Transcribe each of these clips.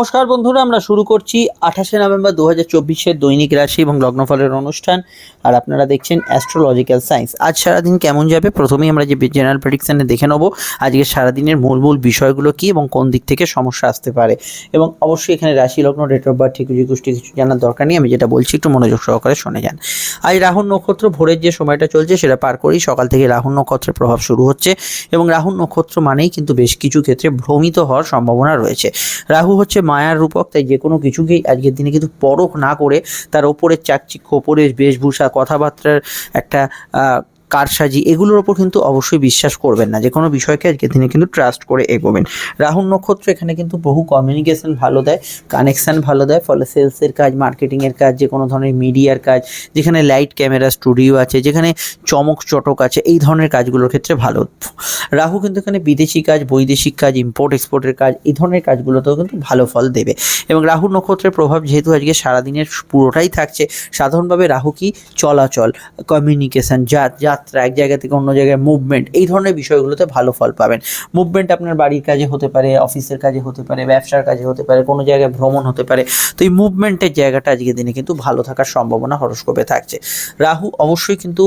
নমস্কার বন্ধুরা, আমরা শুরু করছি আঠাশে নভেম্বর দু হাজার চব্বিশের দৈনিক রাশি এবং লগ্নফলের অনুষ্ঠান। আর আপনারা দেখছেন অ্যাস্ট্রোলজিক্যাল সায়েন্স আজ সারাদিন কেমন যাবে? প্রথমেই আমরা যে জেনারেল প্রেডিকশানে দেখে নেব, আজকে সারাদিনের মূল মূল বিষয়গুলো কী এবং কোন দিক থেকে সমস্যা আসতে পারে। এবং অবশ্যই এখানে রাশি লগ্ন ডেট অফ বার্থ ঠিক গোষ্ঠী কিছু জানার দরকার নেই। আমি যেটা বলছি, একটু মনোযোগ সহকারে শুনে যান। আজ রাহুল নক্ষত্র, ভোরের যে সময়টা চলছে, সেটা পার করেই সকাল থেকে রাহুল নক্ষত্রের প্রভাব শুরু হচ্ছে। এবং রাহুল নক্ষত্র মানেই কিন্তু বেশ কিছু ক্ষেত্রে ভ্রমিত হওয়ার সম্ভাবনা রয়েছে। রাহু হচ্ছে মায়ার রূপক, তাই যে কোনো কিছুকেই আজকের দিনে কিন্তু পরখ না করে তার ওপরের চাকচিক্য, ওপরের বেশভূষা, কথাবার্তার একটা কারসাজি এগুলোর ওপর কিন্তু অবশ্যই বিশ্বাস করবেন না। যে কোনো বিষয়কে আজকে দিনে কিন্তু ট্রাস্ট করে এগোবেন। রাহুল নক্ষত্র এখানে কিন্তু বহু কমিউনিকেশন ভালো দেয় কানেকশন ভালো দেয়, ফলে সেলসের কাজ মার্কেটিংয়ের কাজ যে কোনো ধরনের মিডিয়ার কাজ, যেখানে লাইট ক্যামেরা স্টুডিও আছে, যেখানে চমক চটক আছে, এই ধরনের কাজগুলোর ক্ষেত্রে ভালো। রাহু কিন্তু এখানে বিদেশি কাজ, বৈদেশিক কাজ ইম্পোর্ট এক্সপোর্টের কাজ, এই ধরনের কাজগুলোতেও কিন্তু ভালো ফল দেবে। এবং রাহু নক্ষত্রের প্রভাব যেহেতু আজকে সারাদিনের পুরোটাই থাকছে, সাধারণভাবে রাহু কি? চলাচল কমিউনিকেশন যাত্রা, এক জায়গা থেকে অন্য জায়গায় মুভমেন্ট এই ধরনের বিষয়গুলোতে ভালো ফল পাবেন। মুভমেন্ট আপনার বাড়ির কাজে হতে পারে অফিসের কাজে হতে পারে, ব্যবসার কাজে হতে পারে, কোনো জায়গায় ভ্রমণ হতে পারে। তো এই মুভমেন্টের জায়গাটা আজকের দিনে কিন্তু ভালো থাকার সম্ভাবনা হরস্কোপে থাকছে। রাহু অবশ্যই কিন্তু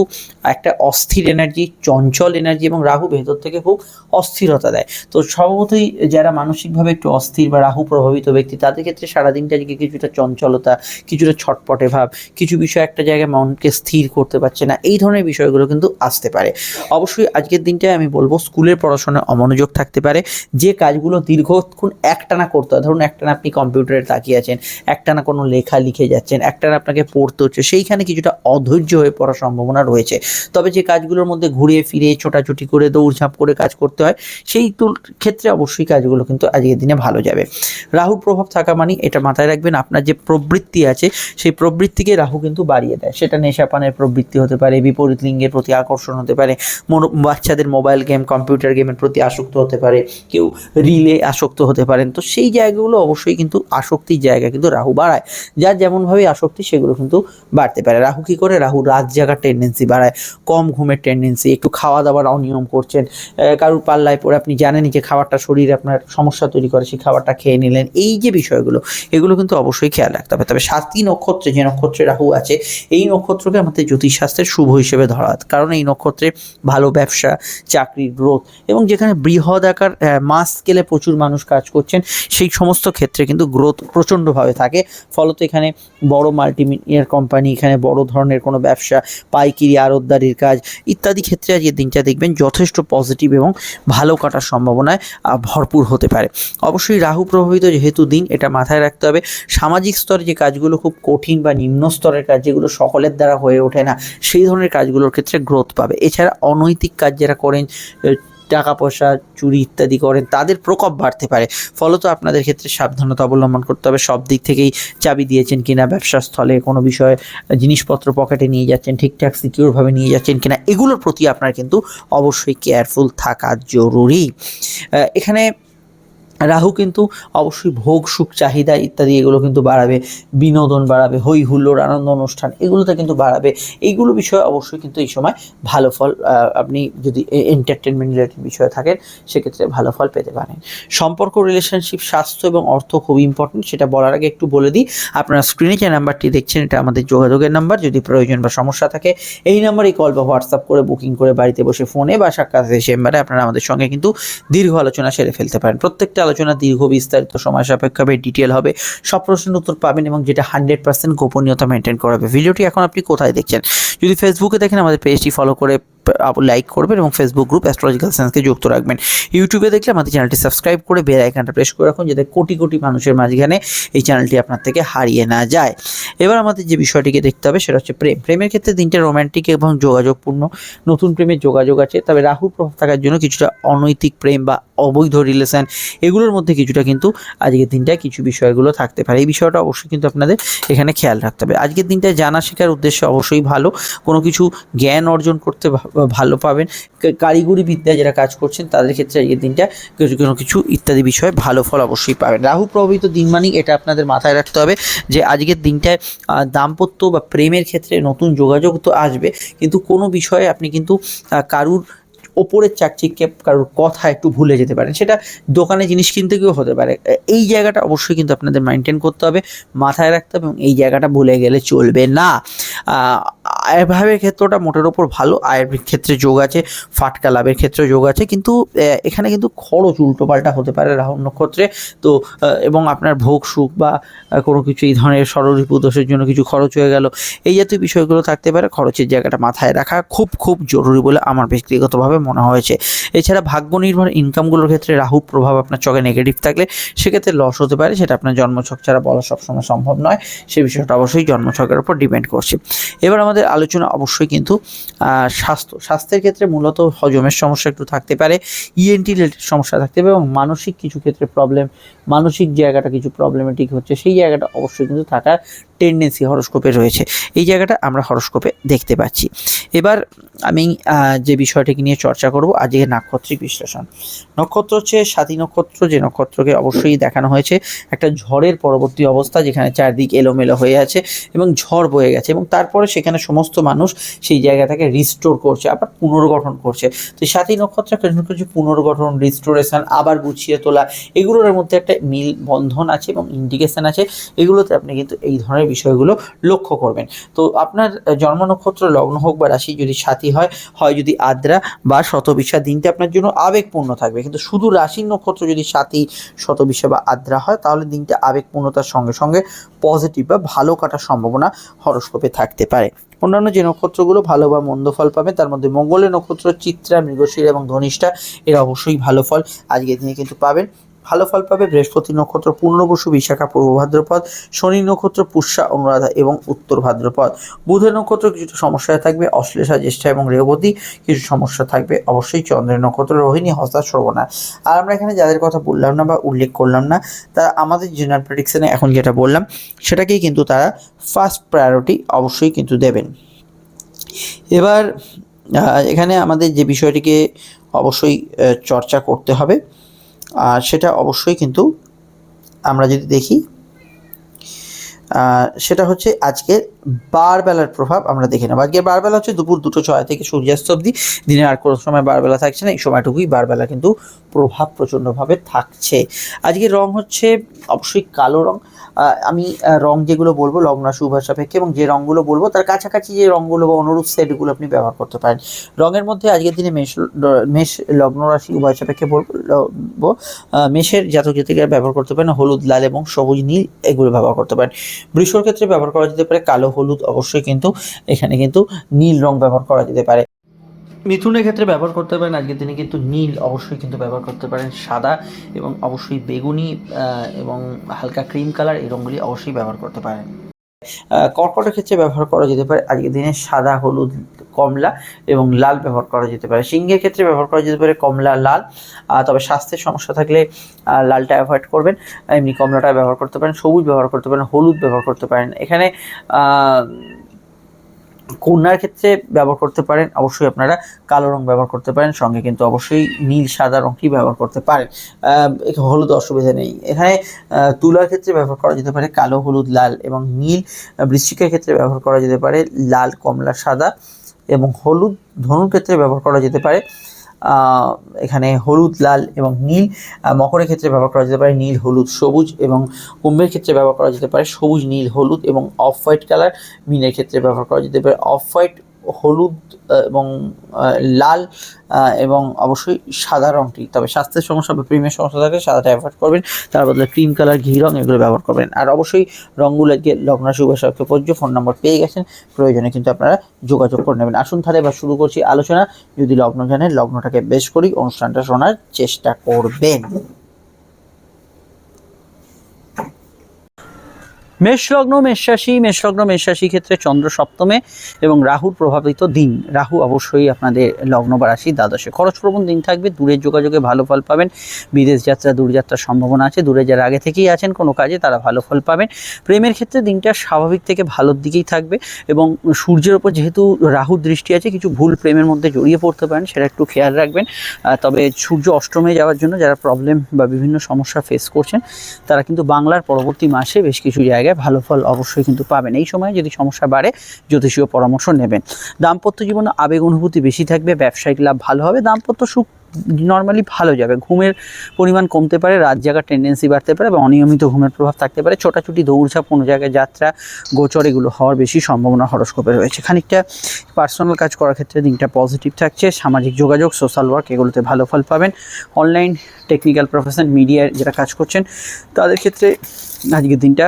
একটা অস্থির এনার্জি চঞ্চল এনার্জি এবং রাহু ভেতর থেকে খুব অস্থিরতা দেয়। তো স্বভাবতই যারা মানসিকভাবে একটু অস্থির বা রাহু প্রভাবিত ব্যক্তি, তাদের ক্ষেত্রে সারাদিনটা আজকে কিছুটা চঞ্চলতা, কিছুটা ছটপটে ভাব, কিছু বিষয় একটা জায়গায় মনকে স্থির করতে পারছে না। এই ধরনের বিষয়গুলো কিন্তু আসতে পারে। অবশ্যই আজকের দিনটায় আমি বলব স্কুলের পড়াশোনায় অমনোযোগ থাকতে পারে। যে কাজগুলো দীর্ঘক্ষণ একটানা করতে হয়, ধরুন একটানা আপনি কম্পিউটারে তাকিয়ে আছেন, একটানা কোনো লেখা লিখে যাচ্ছেন, একটানা আপনাকে পড়তে হচ্ছে, সেইখানে কিছুটা অধৈর্য হয়ে পড়ার সম্ভাবনা রয়েছে। তবে যে কাজগুলোর মধ্যে ঘুরে ফিরে, ছোটাছুটি করে, দৌড়ঝাঁপ করে কাজ করতে হয়, সেই ক্ষেত্রে অবশ্যই কাজগুলো কিন্তু আজকের দিনে ভালো যাবে। রাহুর প্রভাব থাকা মানে এটা মাথায় রাখবেন, আপনার যে প্রবৃত্তি আছে, সেই প্রবৃত্তিকে রাহু কিন্তু বাড়িয়ে দেয়। সেটা নেশাপানের প্রবৃত্তি হতে পারে, বিপরীত লিঙ্গের প্রতি আকর্ষণ হতে পারে বাচ্চাদের মোবাইল গেম কম্পিউটার গেমের প্রতি আসক্ত হতে পারে, কেউ রিলে আসক্ত হতে পারেন। তো সেই জায়গাগুলো অবশ্যই কিন্তু আসক্তির জায়গা কিন্তু রাহু বাড়ায়। যার যেমনভাবে আসক্তি সেগুলো কিন্তু বাড়তে পারে। রাহু কী করে? রাহু রাত জাগার টেন্ডেন্সি বাড়ায়, কম ঘুমের টেন্ডেন্সি একটু খাওয়া দাওয়ার অনিয়ম করছেন কারুর পাল্লায় পরে আপনি জানেনই যে খাবারটা শরীরে আপনার সমস্যা তৈরি করে, সেই খাবারটা খেয়ে নিলেন। এই যে বিষয়গুলো, এগুলো কিন্তু অবশ্যই খেয়াল রাখতে হবে। তবে সাতটি নক্ষত্রে যে নক্ষত্রে রাহু আছে, এই নক্ষত্রকে আমাদের জ্যোতিষশাস্ত্রের শুভ হিসেবে ধরা হয় কারণ এই নক্ষত্রে ভালো ব্যবসা, চাকরির গ্রোথ এবং যেখানে বৃহৎ আকার মাস স্কেলে প্রচুর মানুষ কাজ করছেন, সেই সমস্ত ক্ষেত্রে কিন্তু গ্রোথ প্রচণ্ডভাবে থাকে। ফলত এখানে বড় মাল্টিমিডিয়ার কোম্পানি এখানে বড় ধরনের কোনো ব্যবসা, পাইকিরি, আড়তদারির কাজ ইত্যাদি ক্ষেত্রে আজকের দিনটা দেখবেন যথেষ্ট পজিটিভ এবং ভালো কাটার সম্ভাবনায় ভরপুর হতে পারে। অবশ্যই রাহু প্রভাবিত যেহেতু দিন, এটা মাথায় রাখতে হবে। সামাজিক স্তরে যে কাজগুলো খুব কঠিন বা নিম্ন স্তরের কাজ যেগুলো সকলের দ্বারা হয়ে ওঠে না, সেই ধরনের কাজগুলোর ক্ষেত্রে গ্রোথ পাবে। এছাড়া অনৈতিক কাজ যারা করেন টাকা পয়সা চুরি ইত্যাদি করেন, তাদের প্রকোপ বাড়তে পারে। ফলত আপনাদের ক্ষেত্রে সাবধানতা অবলম্বন করতে হবে। সব দিক থেকেই চাবি দিয়েছেন কিনা, ব্যবসা স্থলে কোনো বিষয়ে জিনিসপত্র পকেটে নিয়ে যাচ্ছেন, ঠিকঠাক সিকিউরভাবে নিয়ে যাচ্ছেন কিনা, এগুলোর প্রতি আপনার কিন্তু অবশ্যই কেয়ারফুল থাকা জরুরি। এখানে রাহু কিন্তু অবশ্যই ভোগ, সুখ, চাহিদা ইত্যাদি এগুলো কিন্তু বাড়াবে, বিনোদন বাড়াবে হই হুল্লোর আনন্দ অনুষ্ঠান এগুলোতে কিন্তু বাড়াবে। এইগুলো বিষয়ে অবশ্যই কিন্তু এই সময় ভালো ফল আপনি যদি এন্টারটেনমেন্ট রিলেটেড বিষয়ে থাকেন, সেক্ষেত্রে ভালো ফল পেতে পারেন। সম্পর্ক রিলেশনশিপ স্বাস্থ্য এবং অর্থ খুব ইম্পর্টেন্ট সেটা বলার আগে একটু বলে দিই। আপনারা স্ক্রিনে যে নাম্বারটি দেখছেন, এটা আমাদের যোগাযোগের নাম্বার। যদি প্রয়োজন বা সমস্যা থাকে, এই নাম্বারে কল বা হোয়াটসঅ্যাপ করে বুকিং করে বাড়িতে বসে ফোনে বা সাক্ষাৎ চেম্বারে আপনারা আমাদের সঙ্গে কিন্তু দীর্ঘ আলোচনা সেরে ফেলতে পারেন। প্রত্যেকটা আলোচনা দীর্ঘ বিস্তারিত সময় সাপেক্ষভাবে ডিটেল হবে, সব প্রশ্নের উত্তর পাবেন এবং যেটা হান্ড্রেড পার্সেন্ট গোপনীয়তা মেনটেন করা হবে। ভিডিওটি এখন আপনি কোথায় দেখছেন? যদি ফেসবুকে দেখেন, আমাদের পেজটি ফলো করে লাইক করবেন এবং ফেসবুক গ্রুপ অ্যাস্ট্রোলজিক্যাল সায়েন্সকে যুক্ত রাখবেন। ইউটিউবে দেখলে আমাদের চ্যানেলটি সাবস্ক্রাইব করে বেল আইকনটা প্রেস করে রাখুন, যাতে কোটি কোটি মানুষের মাঝখানে এই চ্যানেলটি আপনার থেকে হারিয়ে না যায়। এবার আমাদের যে বিষয়টিকে দেখতে হবে, সেটা হচ্ছে প্রেম। প্রেমের ক্ষেত্রে দিনটা রোমান্টিক এবং যোগাযোগপূর্ণ। নতুন প্রেমের যোগাযোগ আছে, তবে রাহুর প্রভাব থাকার জন্য কিছুটা অনৈতিক প্রেম বা অবৈধ রিলেশন এগুলোর মধ্যে কিছুটা কিন্তু আজকের দিনটায় কিছু বিষয়গুলো থাকতে পারে। এই বিষয়টা অবশ্যই কিন্তু আপনাদের এখানে খেয়াল রাখতে হবে। আজকের দিনটায় জানা শেখার উদ্দেশ্যে অবশ্যই ভালো। কোনো কিছু জ্ঞান অর্জন করতে ভালো পাবেন। কারিগরি বিদ্যায় যারা কাজ করছেন, তাদের ক্ষেত্রে আজকের দিনটা কিছু কোনো কিছু ইত্যাদি বিষয়ে ভালো ফল অবশ্যই পাবেন। রাহু প্রভাবিত দিন মানেই এটা আপনাদের মাথায় রাখতে হবে যে আজকের দিনটায় দাম্পত্য বা প্রেমের ক্ষেত্রে নতুন যোগাযোগ তো আসবে, কিন্তু কোনো বিষয়ে আপনি কিন্তু কারুর ওপরের চাকচিক্যে কারোর কথা একটু ভুলে যেতে পারেন। সেটা দোকানে জিনিস কিনতে গিয়েও হতে পারে। এই জায়গাটা অবশ্যই কিন্তু আপনাদের মেনটেন করতে হবে মাথায় রাখতে হবে এবং এই জায়গাটা ভুলে গেলে চলবে না। আহ, আয়ের ভাবের ক্ষেত্রটা মোটের ওপর ভালো আয়ের ক্ষেত্রে যোগ আছে ফাটকা লাভের ক্ষেত্রে যোগ আছে কিন্তু এখানে কিন্তু খরচ উল্টোপাল্টা হতে পারে রাহু নক্ষত্রে তো এবং আপনার ভোগ সুখ বা কোনো কিছু এই ধরনের সররিপু দোষের জন্য কিছু খরচ হয়ে গেল। এই জাতীয় বিষয়গুলো থাকতে পারে খরচের জায়গাটা মাথায় রাখা খুব খুব জরুরি বলে আমার ব্যক্তিগতভাবে মনে হয়েছে। এছাড়া ভাগ্য নির্ভর ইনকামগুলোর ক্ষেত্রে রাহুর প্রভাব আপনার চোখে নেগেটিভ থাকলে সেক্ষেত্রে লস হতে পারে, সেটা আপনার জন্মছক ছাড়া বলা সবসময় সম্ভব নয়। সে বিষয়টা অবশ্যই জন্মছকের উপর ডিপেন্ড করছে। এবার আমাদের আলোচনা অবশ্যই কিন্তু স্বাস্থ্য। স্বাস্থ্যের ক্ষেত্রে মূলত হজমের সমস্যা একটু থাকতে পারে ইএনটি রিলেটেড সমস্যা থাকতে পারে এবং মানসিক কিছু ক্ষেত্রে প্রবলেম মানসিক জায়গাটা কিছু প্রবলেমেটিক হচ্ছে, সেই জায়গাটা অবশ্যই কিন্তু থাকার টেন্ডেন্সি হরস্কোপে রয়েছে। এই জায়গাটা আমরা হরস্কোপে দেখতে পাচ্ছি। এবার আমি যে বিষয়টিকে নিয়ে চর্চা করব আজকে নাক্ষত্রিক বিশ্লেষণ। নক্ষত্র হচ্ছে সাতী নক্ষত্র, যে নক্ষত্রকে অবশ্যই দেখানো হয়েছে। একটা ঝড়ের পরবর্তী অবস্থা, যেখানে চারদিক এলোমেলো হয়ে আছে এবং ঝড় বয়ে গেছে এবং তারপরে সেখানে সমস্ত মানুষ সেই জায়গাটাকে রিস্টোর করছে, আবার পুনর্গঠন করছে। তো সাতী নক্ষত্র কিছু কিছু পুনর্গঠন রিস্টোরেশন আবার গুছিয়ে তোলা, এগুলোর মধ্যে একটা মিল বন্ধন আছে এবং ইন্ডিকেশন আছে। এগুলোতে আপনি কিন্তু এই ধরনের বিষয়গুলো লক্ষ্য করবেন। তো আপনার জন্ম নক্ষত্র, লগ্ন হোক বা রাশি যদি সাথী হয় হয় যদি আদ্রা বা শতবিশা, দিনটি আপনার জন্য আবেগপূর্ণ থাকবে। কিন্তু শুধু রাশির নক্ষত্র যদি সাথী, শতবিশা বা আদ্রা হয়, তাহলে দিনটা আবেগপূর্ণতার সঙ্গে সঙ্গে পজিটিভ বা ভালো কাটার সম্ভাবনা হরস্কোপে থাকতে পারে। অন্যান্য যে নক্ষত্রগুলো ভালো বা মন্দ ফল পাবে, তার মধ্যে মঙ্গলের নক্ষত্র, চিত্রা, মৃগশির এবং ধনিষ্ঠা, এরা অবশ্যই ভালো ফল। আজকের দিনে কিন্তু পাবেন। ভালো ফল পাবে। বৃহস্পতি নক্ষত্র পূর্ণবসু বিশাখা পূর্ব ভাদ্রপদ, শনি নক্ষত্র পুষ্যা, অনুরাধা এবং উত্তর ভাদ্রপদ। বুধের নক্ষত্র কিছুটা সমস্যায় থাকবে, অশ্লেষা, জ্যেষ্ঠা এবং রেবতী কিছু সমস্যা থাকবে। অবশ্যই চন্দ্রের নক্ষত্র, রোহিণী, হস্তা শ্রবণা আর আমরা এখানে যাদের কথা বললাম না বা উল্লেখ করলাম না তা আমাদের জেনারেল প্রেডিকশনে এখন যেটা বললাম, সেটাকেই কিন্তু তারা ফার্স্ট প্রায়োরিটি অবশ্যই কিন্তু দেবেন। এবার এখানে আমাদের যে বিষয়টিকে অবশ্যই চর্চা করতে হবে আর সেটা অবশ্যই কিন্তু আমরা যদি দেখি সেটা হচ্ছে আজকের বারবেলার প্রভাব, আমরা দেখে নেব। আজকের বারবেলা হচ্ছে দুপুর দুটো ছয় থেকে সূর্যাস্ত অবধি। দিনের আর কোনো সময় বারবেলা থাকছে না, এই সময়টুকুই বারবেলা কিন্তু প্রভাব প্রচণ্ডভাবে থাকছে। আজকের রং হচ্ছে অবশ্যই কালো রং। আমি রং যেগুলো বলব, লগ্ন উভয় সাপেক্ষে, এবং যে রঙগুলো বলব, তার কাছাকাছি যে রঙগুলো বা অনুরূপ সেটগুলো আপনি ব্যবহার করতে পারেন। রঙের মধ্যে আজকের দিনে মেষ মেষ, লগ্ন রাশি, উভয় সাপেক্ষে বলব মেষের জাতক জাতিকারা ব্যবহার করতে পারেন, হলুদ, লাল এবং সবুজ, নীল, এগুলো ব্যবহার করতে পারেন। বৃষর ক্ষেত্রে ব্যবহার করা যেতে পারে, কালো, হলুদ অবশ্যই কিন্তু এখানে কিন্তু নীল রং ব্যবহার করা যেতে পারে। মিথুনের ক্ষেত্রে ব্যবহার করতে পারেন, আজকের দিনে কিন্তু নীল অবশ্যই কিন্তু ব্যবহার করতে পারেন, সাদা এবং অবশ্যই বেগুনি এবং হালকা ক্রিম কালার এই রঙগুলি অবশ্যই ব্যবহার করতে পারেন। কর্কটের ক্ষেত্রে ব্যবহার করা যেতে পারে, আজকের দিনে সাদা, হলুদ কমলা এবং লাল ব্যবহার করা যেতে পারে। সিংহের ক্ষেত্রে ব্যবহার করা যেতে পারে কমলা, লাল। তবে স্বাস্থ্যের সমস্যা থাকলে লালটা অ্যাভয়েড করবেন। এমনি কমলাটা ব্যবহার করতে পারেন, সবুজ ব্যবহার করতে পারেন, হলুদ ব্যবহার করতে পারেন। এখানে কন্যার ক্ষেত্রে ব্যবহার করতে পারেন। অবশ্যই আপনারা কালো রং ব্যবহার করতে পারেন। সঙ্গে কিন্তু অবশ্যই নীল, সাদা রংটি ব্যবহার করতে পারেন। হলুদ অসুবিধা নেই। এখানে তুলার ক্ষেত্রে ব্যবহার করা যেতে পারে কালো, হলুদ, লাল এবং নীল। বৃশ্চিকের ক্ষেত্রে ব্যবহার করা যেতে পারে লাল, কমলা, সাদা। এবং হলুদ ধনুর ক্ষেত্রে ব্যবহার করা যেতে পারে। এখানে হলুদ, লাল এবং নীল মকরের ক্ষেত্রে ব্যবহার করা যেতে পারে নীল, হলুদ, সবুজ এবং কুম্ভের ক্ষেত্রে ব্যবহার করা যেতে পারে সবুজ, নীল, হলুদ এবং অফ হোয়াইট কালার মিনের ক্ষেত্রে ব্যবহার করা যেতে পারে। অফ হোয়াইট হলুদ এবং লাল এবং অবশ্যই সাদা রঙটি তবে স্বাস্থ্যের সমস্যা বা প্রেমের সমস্যা থাকলে সাদাটা অ্যাভয়েড করবেন। তার বদলে ক্রিম কালার ঘি, রং এগুলো ব্যবহার করবেন। আর অবশ্যই রঙগুলোকে লগ্ন শুভাশয়কে পর্য ফোন নম্বর পেয়ে গেছেন। প্রয়োজনে কিন্তু আপনারা যোগাযোগ করে নেবেন। আসুন তাহলে এবার শুরু করছি আলোচনা। যদি লগ্ন জানেন, লগ্নটাকে বেশ করি অনুষ্ঠানটা শোনার চেষ্টা করবেন। মেষলগ্ন, মেষরাশি মেষলগ্ন মেষরাশি ক্ষেত্রে চন্দ্র সপ্তমে এবং রাহুর প্রভাবিত দিন। রাহু অবশ্যই আপনাদের লগ্ন বা রাশি, দ্বাদশে। খরচপ্রবণ দিন থাকবে, দূরের যোগাযোগে ভালো ফল পাবেন। বিদেশ যাত্রা দূরযাত্রার সম্ভাবনা আছে। দূরে যারা আগে থেকেই আছেন, কোনো কাজে তারা ভালো ফল পাবেন। প্রেমের ক্ষেত্রে দিনটা স্বাভাবিক থেকে ভালোর দিকেই থাকবে এবং সূর্যের ওপর যেহেতু রাহুর দৃষ্টি আছে, কিছু ভুল প্রেমের মধ্যে জড়িয়ে পড়তে পারেন, সেটা একটু খেয়াল রাখবেন। তবে সূর্য অষ্টমে যাওয়ার জন্য যারা প্রবলেম বা বিভিন্ন সমস্যা ফেস করছেন, তারা কিন্তু বাংলার পরবর্তী মাসে বেশ কিছু জায়গায় ভালো ফল অবশ্যই কিন্তু পাবেন। এই সময় যদি সমস্যা বাড়ে জ্যোতিষীয় পরামর্শ নেবেন। দাম্পত্য জীবনে আবেগ অনুভূতি বেশি থাকবে, ব্যবসায়িক লাভ ভালো হবে, দাম্পত্য সুখ নর্মালি ভালো যাবে। ঘুমের পরিমাণ কমতে পারে, রাত জাগার টেন্ডেন্সি বাড়তে পারে বা অনিয়মিত ঘুমের প্রভাব থাকতে পারে। ছোটাছুটি, দৌড়ঝাঁপ, কোনো জায়গায় যাত্রা, গোচর, এগুলো হওয়ার বেশি সম্ভাবনা হরস্কোপে রয়েছে। খানিকটা পার্সোনাল কাজ করার ক্ষেত্রে দিনটা পজিটিভ থাকছে। সামাজিক যোগাযোগ সোশ্যাল ওয়ার্ক এগুলোতে ভালো ফল পাবেন। অনলাইন টেকনিক্যাল প্রফেশন মিডিয়ার যারা কাজ করছেন, তাদের ক্ষেত্রে আজকের দিনটা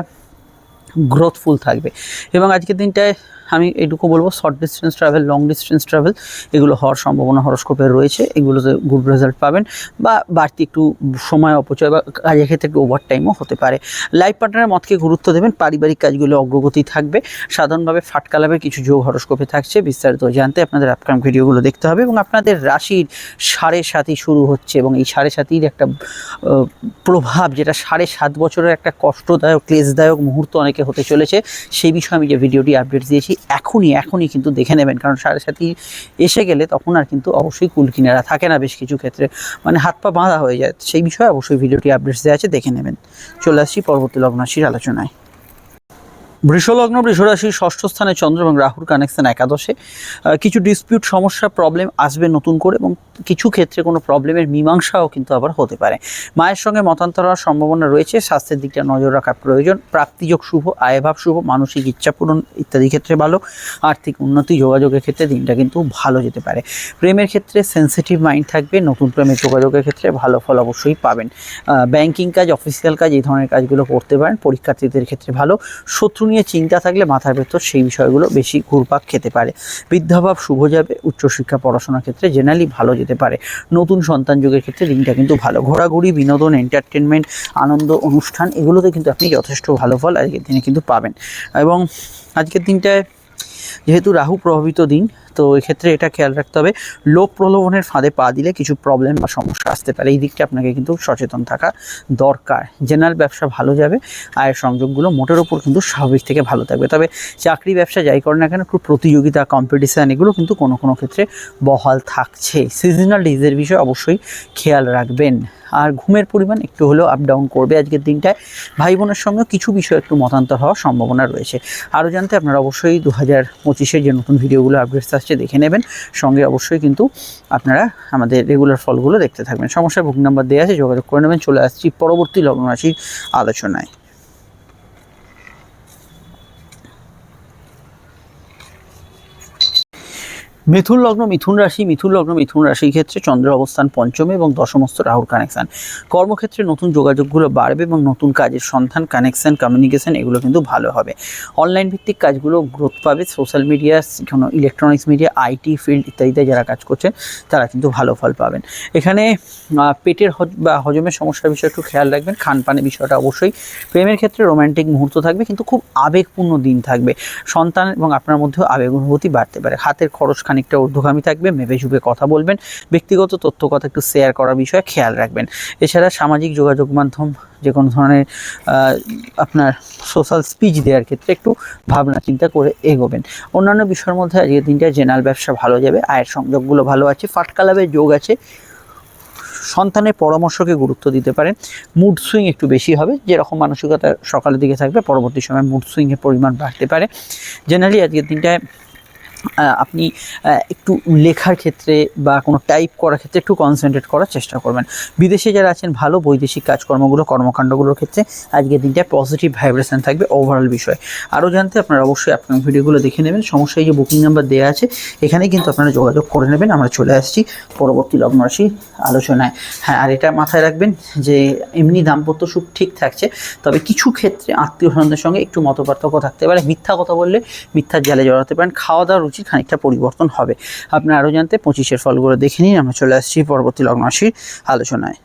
গ্রোথফুল থাকবে। এবং আজকের দিনটায় আমি এটুকু বলব short distance travel long distance travel এগুলো হওয়ার সম্ভাবনা হরস্কোপে রয়েছে। এগুলোতে গুড রেজাল্ট পাবেন বা বাড়তি একটু সময় অপচয় বা কাজের ক্ষেত্রে একটু ওভার টাইমও হতে পারে। লাইফ পার্টনারের মতকে গুরুত্ব দেবেন, পারিবারিক কাজগুলো অগ্রগতি থাকবে। সাধারণভাবে ফাটকা লাভের কিছু যোগ হরস্কোপে থাকছে, বিস্তারিত জানতে আপনাদের আপকাম ভিডিওগুলো দেখতে হবে এবং আপনাদের রাশির সাড়ে সাতই শুরু হচ্ছে এবং এই সাড়ে সাতির একটা প্রভাব যেটা সাড়ে সাত বছরের একটা কষ্টদায়ক, ক্লেশদায়ক মুহূর্ত অনেকে হতে চলেছে, সেই বিষয়ে আমি যে ভিডিওটি আপডেট দিয়েছি এখনই এখনই কিন্তু দেখে নেবেন। কারণ সাড়ে সাতই এসে গেলে তখন আর কিন্তু অবশ্যই কুল কিনারা থাকে না বেশ কিছু ক্ষেত্রে। মানে হাত পা বাঁধা হয়ে যায়। সেই বিষয়ে অবশ্যই ভিডিওটি আপডেটস দেওয়া আছে, দেখে নেবেন। চলে আসছি পরবর্তী লগ্নাশির আলোচনায়। বৃষলগ্ন, বৃষরাশির ষষ্ঠ স্থানে চন্দ্র এবং রাহুর কানেকশন একাদশে। কিছু ডিসপিউট সমস্যা প্রবলেম আসবে নতুন করে এবং কিছু ক্ষেত্রে কোনো প্রবলেমের মীমাংসাও কিন্তু আবার হতে পারে। মায়ের সঙ্গে মতান্তর হওয়ার সম্ভাবনা রয়েছে, স্বাস্থ্যের দিকটা নজর রাখা প্রয়োজন। প্রাপ্তিযোগ শুভ, আয়ভাব শুভ, মানসিক ইচ্ছা পূরণ ইত্যাদি ক্ষেত্রে ভালো। আর্থিক উন্নতি, যোগাযোগের ক্ষেত্রে দিনটা কিন্তু ভালো যেতে পারে। প্রেমের ক্ষেত্রে সেন্সিটিভ মাইন্ড থাকবে, নতুন প্রেমের যোগাযোগের ক্ষেত্রে ভালো ফল অবশ্যই পাবেন। ব্যাংকিং কাজ অফিসিয়াল কাজ, এই ধরনের কাজগুলো করতে পারেন। পরীক্ষার্থীদের ক্ষেত্রে ভালো। শত্রু নিয়ে চিন্তা থাকলে মাথার ভেতর সেই বিষয়গুলো বেশি ঘুরপাক খেতে পারে। বৃদ্ধাভাব শুভ যাবে, উচ্চশিক্ষা, পড়াশোনার ক্ষেত্রে জেনারেলি ভালো যেতে পারে। নতুন সন্তান যুগের ক্ষেত্রে দিনটা কিন্তু ভালো। ঘোরাঘুরি, বিনোদন এন্টারটেনমেন্ট আনন্দ, অনুষ্ঠান, এগুলোতে কিন্তু আপনি যথেষ্ট ভালো ফল আজকের দিনে কিন্তু পাবেন। এবং আজকের দিনটায় যেহেতু রাহু প্রভাবিত দিন তো এক্ষেত্রে এটা খেয়াল রাখতে হবে। লোভ প্রলোভনের ফাঁদে পা দিলে কিছু প্রবলেম বা সমস্যা আসতে পারে। এই দিকটা আপনাকে কিন্তু সচেতন থাকা দরকার। জেনারেল ব্যবসা ভালো যাবে আয়ের সংযোগগুলো মোটের ওপর কিন্তু স্বাভাবিক থেকে ভালো থাকবে। তবে চাকরি ব্যবসা যাই করেন না কেন একটু প্রতিযোগিতা কম্পিটিশান এগুলো কিন্তু কোনো কোনো ক্ষেত্রে বহাল থাকছে। সিজনাল ডিজের বিষয়ে অবশ্যই খেয়াল রাখবেন। আর ঘুমের পরিমাণ একটু হলেও আপ ডাউন করবে আজকের দিনটায়। ভাই বোনের সঙ্গে কিছু বিষয় একটু মতান্তর হওয়ার সম্ভাবনা রয়েছে। আরও জানতে আপনারা অবশ্যই দু হাজার পঁচিশের যে নতুন ভিডিওগুলো আপডেটস দেখে নেবেন। সঙ্গে অবশ্যই কিন্তু আপনারা আমাদের রেগুলার ফলগুলো দেখতে থাকবেন। সমস্যার বুক নাম্বার দেওয়া আছে, যোগাযোগ করে নেবেন। চলে আসছি পরবর্তী লগ্ন রাশির আলোচনায়। মিথুন লগ্ন, মিথুন রাশি, মিথুন লগ্ন, মিথুন রাশির ক্ষেত্রে চন্দ্রের অবস্থান পঞ্চমে এবং দশমস্ত রাহুর কানেকশান কর্মক্ষেত্রে নতুন যোগাযোগগুলো বাড়বে এবং নতুন কাজের সন্ধান কানেকশান কমিউনিকেশান এগুলো কিন্তু ভালো হবে। অনলাইন ভিত্তিক কাজগুলো গ্রোথ পাবে। সোশ্যাল মিডিয়া কোনো ইলেকট্রনিক্স মিডিয়া আইটি ফিল্ড ইত্যাদিতে যারা কাজ করছেন, তারা কিন্তু ভালো ফল পাবেন। এখানে পেটের হজ- বা হজমের সমস্যার বিষয়ে একটু খেয়াল রাখবেন। খানপানের বিষয়টা অবশ্যই। প্রেমের ক্ষেত্রে রোম্যান্টিক মুহূর্ত থাকবে, কিন্তু খুব আবেগপূর্ণ দিন থাকবে। সন্তান এবং আপনার মধ্যেও আবেগ অনুভূতি বাড়তে পারে। হাতের খরচ খানিকটা ঊর্ধ্বগামী থাকবে মেপে ঝুপে কথা বলবেন, ব্যক্তিগত তথ্য কথা একটু শেয়ার করার বিষয়ে খেয়াল রাখবেন। এছাড়া সামাজিক যোগাযোগ মাধ্যম, যে কোনো ধরনের আপনার সোশ্যাল স্পিচ দেওয়ার ক্ষেত্রে একটু ভাবনা চিন্তা করে এগোবেন। অন্যান্য বিষয়ের মধ্যে আজকের দিনটা জেনারেল ব্যবসা ভালো যাবে, আয়ের সংযোগগুলো ভালো আছে ফাটকা লাভের যোগ আছে। সন্তানের পরামর্শকে গুরুত্ব দিতে পারেন মুড সুইং একটু বেশি হবে, যেরকম মানসিকতা সকালের দিকে থাকবে, পরবর্তী সময় মুড সুইংয়ের পরিমাণ বাড়তে পারে। জেনারেলি আজকের দিনটায় আপনি একটু লেখার ক্ষেত্রে বা কোনো টাইপ করার ক্ষেত্রে একটু কনসেন্ট্রেট করার চেষ্টা করবেন। বিদেশে যারা আছেন, ভালো বৈদেশিক কাজকর্মগুলো, কর্মকাণ্ডগুলোর ক্ষেত্রে আজকের দিনটায় পজিটিভ ভাইব্রেশন থাকবে ওভারঅল বিষয়। আরও জানতে আপনারা অবশ্যই আপনার ভিডিওগুলো দেখে নেবেন। সমস্যা এই যে বুকিং নাম্বার দেওয়া আছে, এখানেই কিন্তু আপনারা যোগাযোগ করে নেবেন। আমরা চলে আসছি পরবর্তী লগ্ন আলোচনায়। হ্যাঁ আর এটা মাথায় রাখবেন যে এমনি দাম্পত্য সুখ ঠিক থাকছে, তবে কিছু ক্ষেত্রে আত্মীয় স্বজনদের সঙ্গে একটু মতপার্থক্য থাকতে পারে। মিথ্যা কথা বললে মিথ্যার জালে জড়াতে পারেন। খাওয়া দাওয়ার রুচির খানিকটা পরিবর্তন হবে। আপনি আরও জানতে পঁচিশের ফলগুলো দেখে নিন, আমরা চলে আসছি পরবর্তী লগ্ন রাশির আলোচনায়।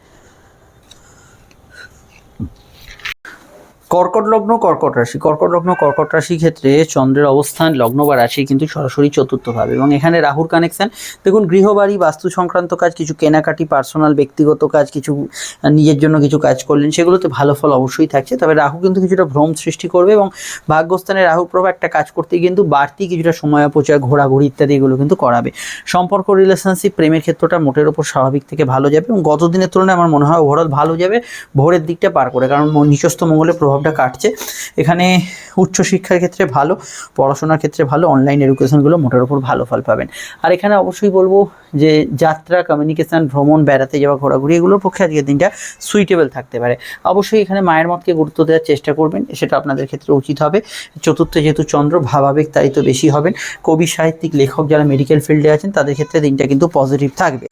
কর্কট লগ্ন, কর্কট রাশি। কর্কট লগ্ন, কর্কট রাশি ক্ষেত্রে চন্দ্রের অবস্থান, লগ্ন বা রাশি কিন্তু সরাসরি চতুর্থভাবে। এবং এখানে রাহুর কানেকশন দেখুন গৃহবাড়ি বাস্তু সংক্রান্ত কাজ, কিছু কেনাকাটি পার্সোনাল ব্যক্তিগত কাজ, কিছু নিজের জন্য কিছু কাজ করলেন, সেগুলোতে ভালো ফল অবশ্যই থাকছে। তবে রাহু কিন্তু কিছুটা ভ্রম সৃষ্টি করবে এবং ভাগ্যস্থানে রাহু প্রভাব একটা কাজ করতে কিন্তু বাড়তি কিছুটা সময় অপচয়, ঘোরাঘুরি ইত্যাদি এগুলো কিন্তু করাবে। সম্পর্ক রিলেশনশিপ প্রেমের ক্ষেত্রটা মোটের ওপর স্বাভাবিক থেকে ভালো যাবে এবং গত দিনের তুলনায় আমার মনে হয় ওভারঅল ভালো যাবে, ভোরের দিকটা পার করে, কারণ নিচস্থ মঙ্গলের প্রভাবে প্রভাবটা কাটছে। এখানে উচ্চশিক্ষার ক্ষেত্রে ভালো, পড়াশোনার ক্ষেত্রে ভালো অনলাইন এডুকেশনগুলো মোটার উপর ভালো ফল পাবেন। আর এখানে অবশ্যই বলব যে যাত্রা কমিউনিকেশন ভ্রমণ, বেড়াতে যাওয়া, ঘোরাঘুরি এগুলোর পক্ষে আজকের দিনটা সুইটেবল থাকতে পারে। অবশ্যই এখানে মায়ের মতকে গুরুত্ব দেওয়ার চেষ্টা করবেন, সেটা আপনাদের ক্ষেত্রে উচিত হবে। চতুর্থ যেহেতু চন্দ্র, ভাবাবেগ তাই তো বেশি হবেন। কবি, সাহিত্যিক, লেখক যারা মেডিকেল ফিল্ডে আছেন, তাদের ক্ষেত্রে দিনটা কিন্তু পজিটিভ থাকবে।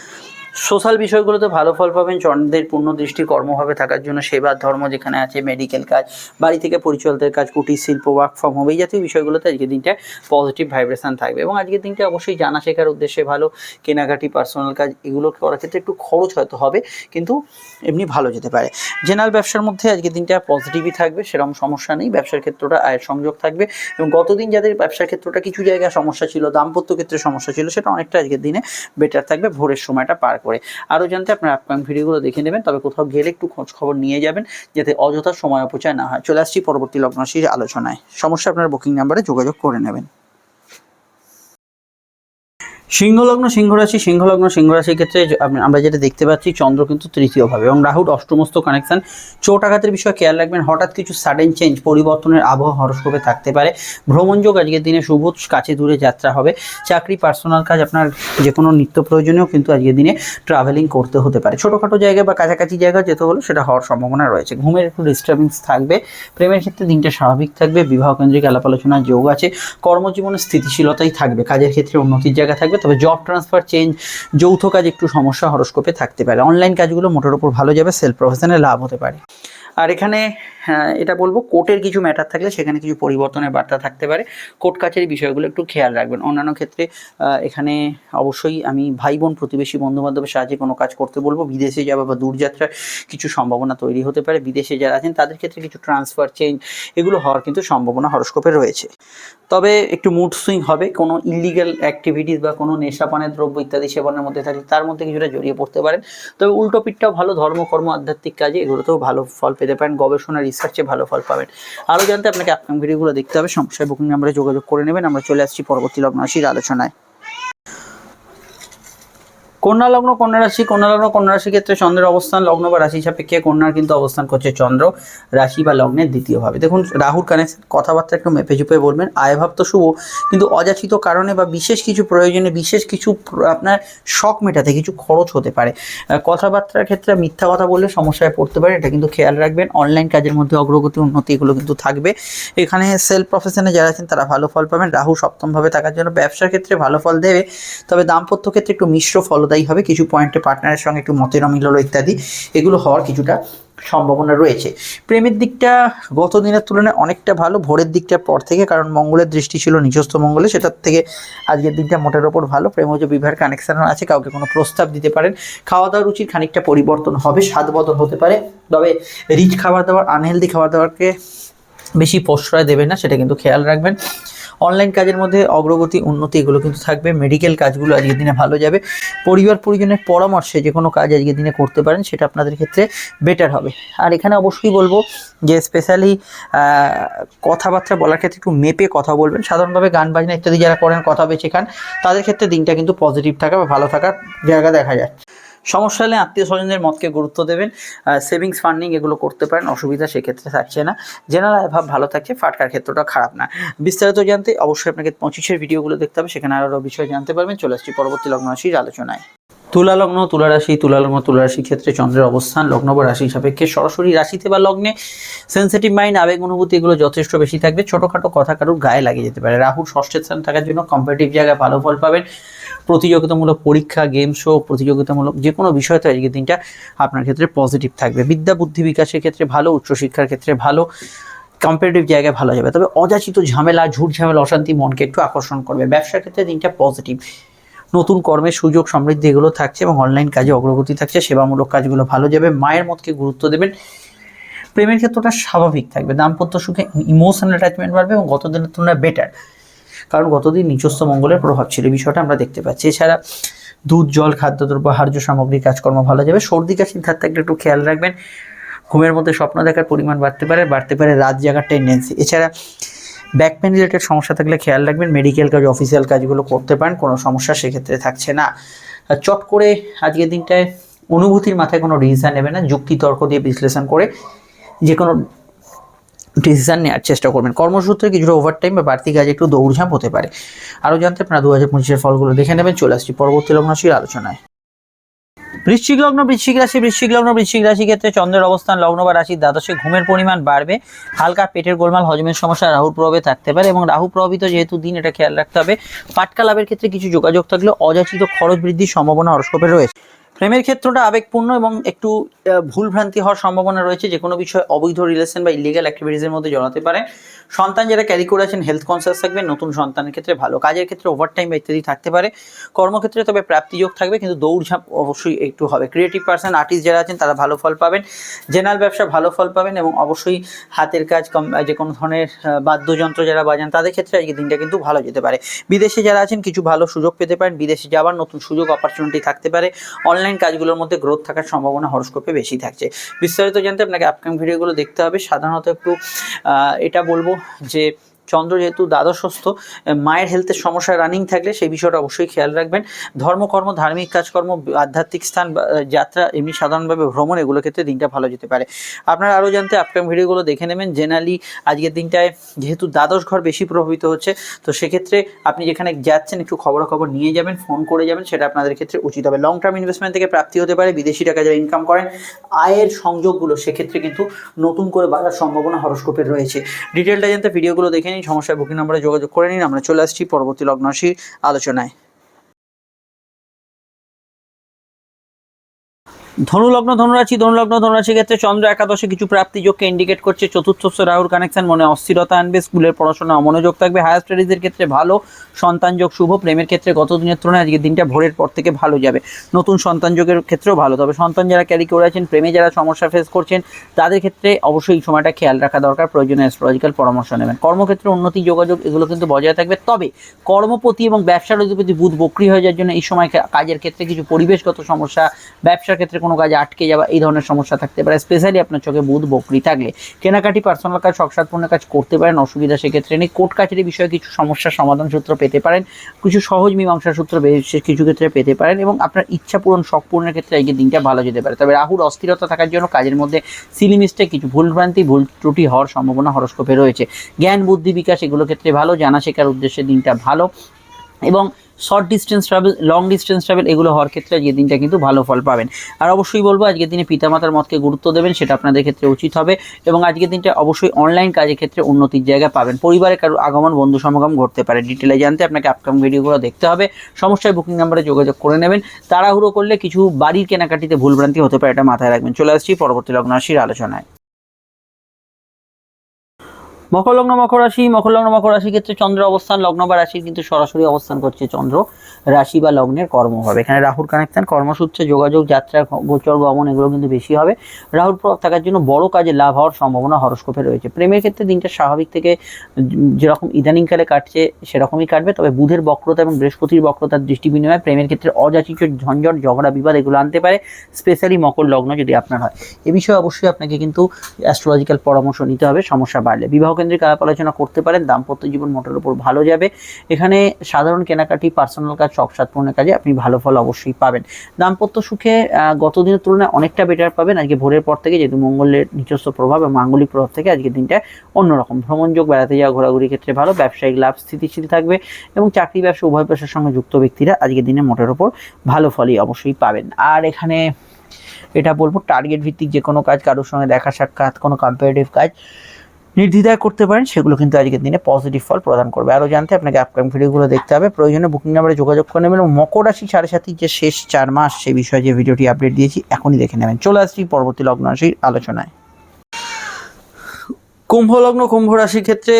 সোশ্যাল বিষয়গুলোতে ভালো ফল পাবেন চন্দ্রের পূর্ণ দৃষ্টি কর্মভাবে থাকার জন্য সেবার ধর্ম যেখানে আছে মেডিকেল কাজ, বাড়ি থেকে পরিচালিতের কাজ, কুটির শিল্প ওয়ার্ক ফর্ম হোম এই জাতীয় বিষয়গুলোতে আজকের দিনটা পজিটিভ ভাইব্রেশন থাকবে এবং আজকের দিনটা অবশ্যই জানা শেখার উদ্দেশ্যে ভালো, কেনাকাটি পার্সোনাল কাজ এগুলো করার ক্ষেত্রে একটু খরচ হয়তো হবে, কিন্তু এমনি ভালো যেতে পারে। জেনারেল ব্যবসার মধ্যে আজকের দিনটা পজিটিভই থাকবে, সেরকম সমস্যা নেই। ব্যবসার ক্ষেত্রটা আয়ের সংযোগ থাকবে এবং গতদিন যাদের ব্যবসার ক্ষেত্রটা কিছু জায়গায় সমস্যা ছিল, দাম্পত্য ক্ষেত্রে সমস্যা ছিল, সেটা অনেকটা আজকের দিনে বেটার থাকবে ভোরের সময়টা পার করে। আরও জানতে আপনার আপকামিং ভিডিওগুলো দেখে নেবেন, তবে কোথাও গেলে একটু খোঁজ খবর নিয়ে যাবেন, যাতে অযথা সময় অপচয় না হয়। চলে আসছি পরবর্তী লগ্নশীর আলোচনায়। সমস্যা আপনার বুকিং নাম্বারে যোগাযোগ করে নেবেন। সিংহলগ্ন, সিংহরাশি, সিংহলগ্ন, সিংহরাশির ক্ষেত্রে আমরা যেটা দেখতে পাচ্ছি, চন্দ্র কিন্তু তৃতীয়ভাবে এবং রাহুর অষ্টমস্ত কানেকশন চোট আঘাতের বিষয়ে খেয়াল রাখবেন, হঠাৎ কিছু সাডেন চেঞ্জ পরিবর্তনের আবহাওয়া হরস্কোপে থাকতে পারে। ভ্রমণযোগ আজকের দিনে শুভ, কাছে দূরে যাত্রা হবে। চাকরি পার্সোনাল কাজ আপনার যে কোনো নিত্য প্রয়োজনীয় কিন্তু আজকের দিনে ট্রাভেলিং করতে হতে পারে। ছোটোখাটো জায়গায় বা কাছাকাছি জায়গায় যেতে হলে সেটা হওয়ার সম্ভাবনা রয়েছে। ঘুমের একটু ডিস্টার্বেন্স থাকবে। প্রেমের ক্ষেত্রে দিনটা স্বাভাবিক থাকবে। বিবাহ কেন্দ্রিক আলাপ আলোচনার যোগ আছে। কর্মজীবনে স্থিতিশীলতাই থাকবে। কাজের ক্ষেত্রে উন্নতির জায়গা থাকবে। তবে জব ট্রান্সফার চেঞ্জ যৌথ কাজ একটু সমস্যা হরস্কোপে থাকতে পারে। অনলাইন কাজগুলো মোটের উপর ভালো যাবে সেলফ প্রফেশনে লাভ হতে পারে। আর এখানে এটা বলব কোর্টের কিছু ম্যাটার থাকলে সেখানে কিছু পরিবর্তনের বার্তা থাকতে পারে। কোর্ট কাছারি বিষয়গুলো একটু খেয়াল রাখবেন। অন্যান্য ক্ষেত্রে এখানে অবশ্যই আমি ভাই বোন প্রতিবেশী বন্ধু বান্ধবের সাহায্যে কোনো কাজ করতে বলব। বিদেশে যাওয়া বা দূরযাত্রার কিছু সম্ভাবনা তৈরি হতে পারে। বিদেশে যারা আছেন, তাদের ক্ষেত্রে কিছু ট্রান্সফার চেঞ্জ এগুলো হওয়ার কিন্তু সম্ভাবনা হরস্কোপে রয়েছে। তবে একটু মুড সুইং হবে। কোনো ইলিগাল অ্যাক্টিভিটিস বা কোনো নেশাপানের দ্রব্য ইত্যাদি সেবনের মধ্যে থাকলে তার মধ্যে কিছুটা জড়িয়ে পড়তে পারেন। তবে উল্টো পিঠটাও ভালো। ধর্মকর্ম আধ্যাত্মিক কাজে এগুলোতেও ভালো ফল পেতে পারেন। গবেষণা রিসার্চে ভালো ফল পাবেন। আরও জানতে আপনাকে আপকাম ভিডিওগুলো দেখতে হবে। সমস্যায় বুকিং নাম্বারে যোগাযোগ করে নেবেন। আমরা চলে আসছি পরবর্তী লগ্ন আলোচনায়। কন্যা লগ্ন, কন্যা রাশি, কন্যা লগ্ন, কন্যা রাশির ক্ষেত্রে চন্দ্রের অবস্থান, লগ্ন বা রাশি সাপেক্ষে কন্যার কিন্তু অবস্থান করছে চন্দ্র, রাশি বা লগ্নের দ্বিতীয়ভাবে দেখুন, রাহুর কানেকশন কথাবার্তা একটু মেপে চুপে বলবেন, আয়ভাব তো শুভ, কিন্তু অযাচিত কারণে বা বিশেষ কিছু প্রয়োজনে, বিশেষ কিছু আপনার শখ মেটাতে কিছু খরচ হতে পারে। কথাবার্তার ক্ষেত্রে মিথ্যা কথা বললে সমস্যায় পড়তে পারে এটা কিন্তু খেয়াল রাখবেন। অনলাইন কাজের মধ্যে অগ্রগতি, উন্নতি এগুলো কিন্তু থাকবে। এখানে সেলফ প্রফেশনে যারা আছেন, তারা ভালো ফল পাবেন। রাহু সপ্তমভাবে থাকার জন্য ব্যবসার ক্ষেত্রে ভালো ফল দেবে, তবে দাম্পত্য ক্ষেত্রে একটু মিশ্র ফলদায়ী হবে। কিছু পয়েন্টে পার্টনারের সঙ্গে একটু মতের অমিল হলো ইত্যাদি। এগুলো হওয়ার কিছুটা সম্ভাবনা রয়েছে। প্রেমের দিকটা গত দিনের তুলনায় অনেকটা ভালো। ভোরের দিকটার পর থেকে, কারণ মঙ্গলের দৃষ্টি ছিল নিজস্ব মঙ্গলে, সেটার থেকে আজকের দিনটা মোটের ওপর ভালো। প্রেমজ বিবাহের কানেকশানও আছে, কাউকে কোনো প্রস্তাব দিতে পারেন। খাওয়া দাওয়ার রুচির খানিকটা পরিবর্তন হবে, স্বাদ বদল হতে পারে। তবে রিচ খাবার দাবার আনহেলদি খাবার দাবারকে বেশি প্রশ্রয় দেবেন না, সেটা কিন্তু খেয়াল রাখবেন। অনলাইন কাজের মধ্যে অগ্রগতি, উন্নতি এগুলো কিন্তু থাকবে। মেডিকেল কাজগুলো আজকের দিনে ভালো যাবে। পরিবার পরিজনের পরামর্শে যে কোনো কাজ আজকের দিনে করতে পারেন, সেটা আপনাদের ক্ষেত্রে বেটার হবে। আর এখানে অবশ্যই বলব যে স্পেশালি কথাবার্তা বলার ক্ষেত্রে একটু মেপে কথা বলবেন। সাধারণভাবে গান বাজনা ইত্যাদি যারা করেন, কথা বেছে খান, তাদের ক্ষেত্রে দিনটা কিন্তু পজিটিভ থাকা বা ভালো থাকার জায়গা দেখা যায় সমস্যা হলে আত্মীয় স্বজনদের মতকে গুরুত্ব দেবেন। সেভিংস ফান্ডিং এগুলো করতে পারেন, অসুবিধা সেক্ষেত্রে থাকছে না। জেনারেল অভাব ভালো থাকছে, ফাটকার ক্ষেত্রটা খারাপ না। বিস্তারিত জানতে অবশ্যই আপনাকে পঁচিশের ভিডিওগুলো দেখতে হবে, সেখানে আরও বিষয় জানতে পারবেন। চলে আসছি পরবর্তী লগ্ন আলোচনায়। তুলা লগ্ন, তুলা রাশি, তুলা লগ্ন, তুলা রাশির ক্ষেত্রে চন্দ্রের অবস্থান, লগ্ন বা রাশি সাপেক্ষে সরাসরি রাশিতে বা লগ্নে সেন্সিটিভ মাইন্ড আবেগ, অনুভূতি এগুলো যথেষ্ট বেশি থাকবে। ছোটোখাটো কথা কারোর গায়ে লাগিয়ে যেতে পারে। রাহুর ষষ্ঠের স্থান থাকার জন্য কম্পিটিভ জায়গায় ভালো ফল পাবেন। প্রতিযোগিতামূলক পরীক্ষা গেম শো প্রতিযোগিতামূলক যে কোনো বিষয়তে আজকের দিনটা আপনার ক্ষেত্রে পজিটিভ থাকবে। বিদ্যা, বুদ্ধি বিকাশের ক্ষেত্রে ভালো, উচ্চশিক্ষার ক্ষেত্রে ভালো কম্পারেটিভ জায়গায় ভালো যাবে। তবে অযাচিত ঝামেলা, ঝুট ঝামেলা, অশান্তি মনকে একটু আকর্ষণ করবে। ব্যবসার ক্ষেত্রে দিনটা পজিটিভ নতুন কর্মের সুযোগ সমৃদ্ধি এগুলো থাকছে এবং অনলাইন কাজে অগ্রগতি থাকছে, সেবামূলক কাজগুলো ভালো যাবে, মায়ের মতকে গুরুত্ব দেবেন। প্রেমের ক্ষেত্রটা স্বাভাবিক থাকবে, দাম্পত্য সুখে ইমোশনাল অ্যাটাচমেন্ট বাড়বে এবং গত দিনের তুলনায় বেটার কারণ গতদিন নিজস্ব মঙ্গলের প্রভাব ছিল, এই বিষয়টা আমরা দেখতে পাচ্ছি। এছাড়া দুধ, জল, খাদ্যদ্রব্য হার্য সামগ্রী, কাজকর্ম ভালো যাবে। সর্দি কাশির ধার থাকলে একটু খেয়াল রাখবেন। ঘুমের মধ্যে স্বপ্ন দেখার পরিমাণ বাড়তে পারে বাড়তে পারে রাত জাগার টেন্ডেন্সি এছাড়া ব্যাক পেন রিলেটেড সমস্যা থাকলে খেয়াল রাখবেন মেডিকেল কাজ অফিসিয়াল কাজগুলো করতে পারেন, কোনো সমস্যা সেক্ষেত্রে থাকছে না। চট করে আজকের দিনটায় অনুভূতির মাথায় কোনো রিজন নেবে না যুক্তি তর্ক দিয়ে বিশ্লেষণ করে যে কোনো ডিসিশন নেওয়ার চেষ্টা করবেন। কর্মসূত্রে কিছুটা ওভারটাইম বা বাড়তি কাজে একটু দৌড়ঝাঁপ হতে পারে। আরও জানতে আপনারা দু হাজার পঁচিশের ফলগুলো দেখে নেবেন। চলে আসছি পরবর্তী লগ্নশীর আলোচনায়। বৃশ্চিক লগ্ন, বৃশ্চিক রাশি, বৃশ্চিক লগ্ন, বৃশ্চিক রাশি ক্ষেত্রে চন্দ্রের অবস্থান, লগ্ন বা রাশির দ্বাদশে ঘুমের পরিমাণ বাড়বে। হালকা পেটের গোলমাল, হজমের সমস্যা রাহু প্রভাবে থাকতে পারে এবং রাহু প্রভাবিত যেহেতু দিন, এটা খেয়াল রাখতে হবে। পাটকা লাভের ক্ষেত্রে কিছু যোগাযোগ থাকলে অযাচিত খরচ বৃদ্ধির সম্ভাবনা হরস্কোপে রয়েছে। প্রেমের ক্ষেত্রটা আবেগপূর্ণ এবং একটু ভুলভ্রান্তি হওয়ার সম্ভাবনা রয়েছে, যে কোনো বিষয়ে অবৈধ রিলেশন বা ইলিগাল অ্যাক্টিভিটিসের মধ্যে জড়াতে পারে। সন্তান যারা ক্যারি করে আছেন হেলথ কনসিয়াস থাকবে নতুন সন্তানের ক্ষেত্রে ভালো। কাজের ক্ষেত্রে ওভারটাইম বা ইত্যাদি থাকতে পারে। কর্মক্ষেত্রে তবে প্রাপ্তিযোগ থাকবে, কিন্তু দৌড়ঝাঁপ অবশ্যই একটু হবে। ক্রিয়েটিভ পার্সন আর্টিস্ট যারা আছেন, তারা ভালো ফল পাবেন। জেনারেল ব্যবসা ভালো ফল পাবেন এবং অবশ্যই হাতের কাজ কম- যে কোনো ধরনের বাদ্যযন্ত্র যারা বাজান, তাদের ক্ষেত্রে আজকে দিনটা কিন্তু ভালো যেতে পারে। বিদেশে যারা আছেন, কিছু ভালো সুযোগ পেতে পারেন। বিদেশে যাওয়ার নতুন সুযোগ অপরচুনিটি থাকতে পারে। অনলাইন কাজগুলোর মধ্যে গ্রোথ থাকার সম্ভাবনা হরস্কোপে বেশি থাকছে। বিস্তারিত জানতে আপনাকে আপকামিং ভিডিওগুলো দেখতে হবে। সাধারণত একটু এটা বলব যে চন্দ্র যেহেতু দ্বাদশস্থ মায়ের হেলথের সমস্যা রানিং থাকলে সেই বিষয়টা অবশ্যই খেয়াল রাখবেন। ধর্মকর্ম, ধার্মিক কাজকর্ম, আধ্যাত্মিক স্থান যাত্রা এমনি সাধারণভাবে ভ্রমণ এগুলো ক্ষেত্রে দিনটা ভালো যেতে পারে। আপনারা আরও জানতে আপকামিং ভিডিওগুলো দেখে নেবেন। জেনারেলি আজকের দিনটায় যেহেতু দ্বাদশ ঘর বেশি প্রভাবিত হচ্ছে, তো সেক্ষেত্রে আপনি যেখানে যাচ্ছেন একটু খবরাখবর নিয়ে যাবেন ফোন করে যাবেন, সেটা আপনাদের ক্ষেত্রে উচিত হবে। লং টার্ম ইনভেস্টমেন্ট থেকে প্রাপ্তি হতে পারে, বিদেশি টাকা যারা ইনকাম করেন, আয়ের সংযোগগুলো সেক্ষেত্রে কিন্তু নতুন করে বাড়ার সম্ভাবনা হরস্কোপের রয়েছে। ডিটেলটা জানতে ভিডিওগুলো দেখে সমস্যায় বুকিং নাম্বারে যোগাযোগ করে নিন। আমরা চলে আসছি পরবর্তী লগ্নশীর আলোচনায়। ধনুলগ্ন ধনুরাশি ধনুলগ্ন ধনুরাশি ক্ষেত্রে চন্দ্র একাদশে কিছু প্রাপ্তিযোগকে ইন্ডিকেট করছে। চতুর্থস্থ রাহুর কানেকশন মনে অস্থিরতা আনবে স্কুলের পড়াশোনা অমনোযোগ থাকবে। হায়ার স্টাডিজের ক্ষেত্রে ভালো, সন্তান যোগ শুভ, প্রেমের ক্ষেত্রে গত দিনের তুলনায় আজকের দিনটা ভোরের পর থেকে ভালো যাবে। নতুন সন্তান যোগের ক্ষেত্রেও ভালো। তবে সন্তান যারা ক্যারি করে আছেন, প্রেমে যারা সমস্যা ফেস করছেন, তাদের ক্ষেত্রে অবশ্যই এই সময়টা খেয়াল রাখা দরকার। প্রয়োজনে অ্যাস্ট্রোলজিক্যাল পরামর্শ নেবেন। কর্মক্ষেত্রে উন্নতি, যোগাযোগ, এগুলো কিন্তু বজায় থাকবে। তবে কর্মপতি এবং ব্যবসার অধিপতি বুধ বক্রি হয়ে যাওয়ার জন্য এই সময় কাজের ক্ষেত্রে কিছু পরিবেশগত সমস্যা, ব্যবসার ক্ষেত্রে কোনো কাজে আটকে যাওয়া, এই ধরনের সমস্যা থাকতে পারে। স্পেশালি আপনার চোখে বুধ, বকরি থাকলে। কেনাকাটি পার্সোনাল কাজ শখসাৎপূর্ণ কাজ করতে পারেন, অসুবিধা সেক্ষেত্রে নেই। কোর্ট কাছারি বিষয়ে কিছু সমস্যার সমাধান সূত্র পেতে পারেন। কিছু সহজ মীমাংসার সূত্র কিছু ক্ষেত্রে পেতে পারেন এবং আপনার ইচ্ছা পূরণ, শখ পূরণের ক্ষেত্রে আজকে দিনটা ভালো যেতে পারে। তবে রাহুর অস্থিরতা থাকার জন্য কাজের মধ্যে সিলি মিস্টেক কিছু ভুলভ্রান্তি ভুল ত্রুটি হওয়ার সম্ভাবনা হরস্কোপে রয়েছে। জ্ঞান, বুদ্ধি বিকাশ, এগুলো ক্ষেত্রে ভালো। জানা শেখার উদ্দেশ্যে দিনটা ভালো। এবং short distance travel long distance travel এগুলো হওয়ার ক্ষেত্রে আজকের দিনটা কিন্তু ভালো ফল পাবেন। আর অবশ্যই বলব, আজকের দিনে পিতামাতার মতকে গুরুত্ব দেবেন, সেটা আপনাদের ক্ষেত্রে উচিত হবে এবং আজকের দিনটা অবশ্যই অনলাইন কাজের ক্ষেত্রে উন্নতির জায়গা পাবেন। পরিবারে কারও আগমন, বন্ধু সমাগম ঘটতে পারে। ডিটেলে জানতে আপনাকে আপকামিং ভিডিওগুলো দেখতে হবে। সমস্যায় বুকিং নাম্বারে যোগাযোগ করে নেবেন। তাড়াহুড়ো করলে কিছু বাড়ির কেনাকাটিতে ভুলভ্রান্তি হতে পারে, এটা মাথায় রাখবেন। চলে আসছি পরবর্তী লগ্ন রাশির আলোচনায়। মকর লগ্ন, মকর রাশি। মকর লগ্ন, মকর রাশি ক্ষেত্রে চন্দ্র অবস্থান, লগ্ন বা রাশির কিন্তু সরাসরি অবস্থান করছে চন্দ্র। রাশি বা লগ্নের কর্ম হবে। এখানে রাহুর কানেকশন কর্মসূত্রে যোগাযোগ, যাত্রা গোচর, গমন এগুলো কিন্তু বেশি হবে। রাহুর প্রভাব থাকার জন্য বড় কাজে লাভ হওয়ার সম্ভাবনা হরস্কোপে রয়েছে। প্রেমের ক্ষেত্রে দিনটা স্বাভাবিক থেকে যেরকম ইদানিংকালে কাটছে সেরকমই কাটবে, তবে বুধের বক্রতা এবং বৃহস্পতির বক্রতার দৃষ্টি বিনিময়ে প্রেমের ক্ষেত্রে অযাচিত ঝঞ্ঝট, ঝগড়া, বিবাদ এগুলো আনতে পারে স্পেশালি মকর লগ্ন যদি আপনার হয়। এ বিষয়ে অবশ্যই আপনাকে কিন্তু অ্যাস্ট্রোলজিক্যাল পরামর্শ নিতে হবে, সমস্যা বাড়লে। বিবাহ কেন্দ্রিক আলাপ আলোচনা করতে পারেন, দাম্পত্য জীবন মোটের উপর ভালো যাবে। এখানে সাধারণ কেনাকাটি পার্সোনাল কাজ শখসাৎপূর্ণের কাজে আপনি ভালো ফল অবশ্যই পাবেন। দাম্পত্য সুখে গত দিনের তুলনায় অনেকটা বেটার পাবেন। আজকে ভোরের পর থেকে যেহেতু মঙ্গলের নিজস্ব প্রভাব এবং মাঙ্গলিক প্রভাব থেকে আজকের দিনটা অন্যরকম। ভ্রমণযোগ বেড়াতে যাওয়া, ঘোরাঘুরির ক্ষেত্রে ভালো, ব্যবসায়িক লাভ স্থিতিশীল থাকবে এবং চাকরি, ব্যবসা, উভয় পেশার সঙ্গে যুক্ত ব্যক্তিরা আজকের দিনে মোটের ওপর ভালো ফলই অবশ্যই পাবেন। আর এখানে এটা বলব টার্গেট ভিত্তিক যে কোনো কাজ, কারোর সঙ্গে দেখা সাক্ষাৎ, কোনো কম্পারেটিভ কাজ নির্দ্বিধায় করতে পারেন, সেগুলো কিন্তু আজকের দিনে পজিটিভ ফল প্রদান করবে। আরও জানতে আপনাকে আপকামিং ভিডিওগুলো দেখতে হবে। প্রয়োজনে বুকিং নাম্বারে যোগাযোগ করে নেবেন এবং মকর রাশি সাড়ে সাতির যে শেষ চার মাস, সে বিষয়ে যে ভিডিওটি আপডেট দিয়েছি, এখনই দেখে নেবেন। চলে আসছি পরবর্তী লগ্ন রাশির আলোচনায়। কুম্ভ লগ্ন কুম্ভ রাশির ক্ষেত্রে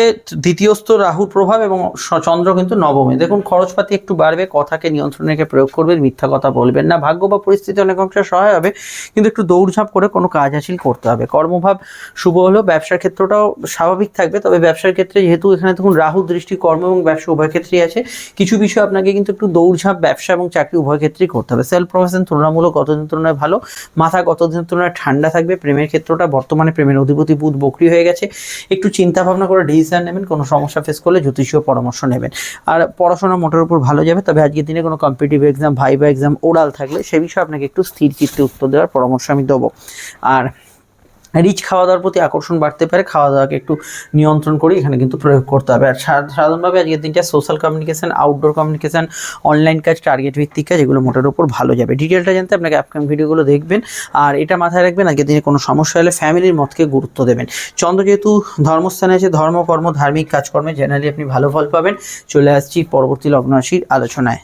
দ্বিতীয়স্থ রাহুর প্রভাব এবং চন্দ্র কিন্তু নবমে। দেখুন, খরচপাতি একটু বাড়বে, কথাকে নিয়ন্ত্রণে রেখে প্রয়োগ করবেন, মিথ্যা কথা বলবেন না। ভাগ্য বা পরিস্থিতি অনেক অংশে সহায় হবে, কিন্তু একটু দৌড়ঝাঁপ করে কোনো কাজ হাসিল করতে হবে। কর্মভাব শুভ হলেও ব্যবসার ক্ষেত্রটাও স্বাভাবিক থাকবে, তবে ব্যবসার ক্ষেত্রে যেহেতু এখানে দেখুন রাহু দৃষ্টি কর্ম এবং ব্যবসা উভয় ক্ষেত্রেই আছে। কিছু বিষয় আপনাকে কিন্তু একটু দৌড়ঝাঁপ, ব্যবসা এবং চাকরি উভয় ক্ষেত্রেই করতে হবে। সেলফ প্রফেশন তুলনামূলক গতদিন তুলনায় ভালো। মাথা গতদিনের তুলনায় ঠান্ডা থাকবে। প্রেমের ক্ষেত্রটা বর্তমানে প্রেমের অধিপতি বুধ বকরি হয়ে গেছে। একটু চিন্তা ভাবনা করে ডিসিশন নেবেন, কোনো সমস্যা ফেস করলে জ্যোতিষীয় পরামর্শ নেবেন। আর পড়াশোনা মোটের উপর ভালো যাবে, তবে আজকের দিনে কোনো competitive exam viva exam oral থাকলে সে বিষয়ে আপনাকে একটু স্থির চিত্তে উত্তর দেওয়ার পরামর্শ আমি দেবো। আর রিচ খাওয়া দাওয়ার প্রতি আকর্ষণ বাড়তে পারে খাওয়া দাওয়াকে একটু নিয়ন্ত্রণ করে এখানে কিন্তু প্রয়োগ করতে হবে। আর সাধারণভাবে আজকের দিনটা social communication outdoor communication online কাজ টার্গেট ভিত্তিক কাজ, এগুলো মোটের উপর ভালো যাবে। ডিটেলটা জানতে আপনাকে আপকামিং ভিডিওগুলো দেখবেন। আর এটা মাথায় রাখবেন, আজকের দিনে কোনো সমস্যা হলে ফ্যামিলির মতকে গুরুত্ব দেবেন। চন্দ্র যেহেতু ধর্মস্থানে আছে, ধর্ম, কর্ম, ধার্মিক কাজকর্মে জেনারেলি আপনি ভালো ফল পাবেন। চলে আসছি পরবর্তী লগ্ন রাশির আলোচনায়।